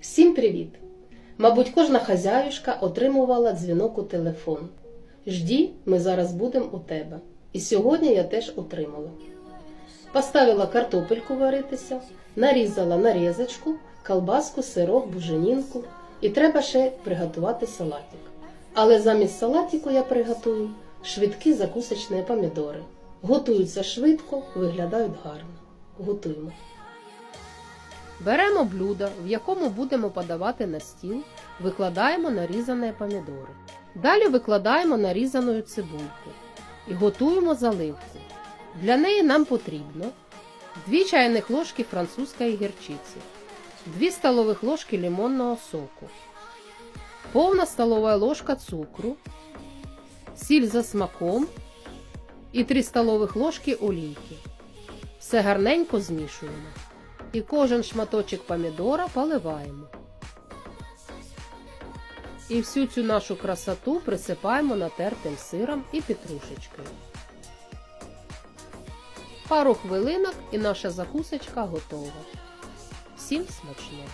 Всім привіт! Мабуть, кожна хазяюшка отримувала дзвінок у телефон. Жді, ми зараз будемо у тебе. І сьогодні я теж отримала. Поставила картопельку варитися, нарізала нарізочку, колбаску, сирок, буженінку. І треба ще приготувати салатик. Але замість салатику я приготую швидкі закусочні помідори. Готуються швидко, виглядають гарно. Готуємо. Беремо блюдо, в якому будемо подавати на стіл, викладаємо нарізані помідори. Далі викладаємо нарізану цибульку і готуємо заливку. Для неї нам потрібно 2 чайних ложки французької гірчиці, 2 столових ложки лимонного соку, повна столова ложка цукру, сіль за смаком і 3 столових ложки олійки. Все гарненько змішуємо. І кожен шматочок помідора поливаємо. І всю цю нашу красоту присипаємо натертим сиром і петрушечкою. Пару хвилинок і наша закусочка готова. Всім смачного!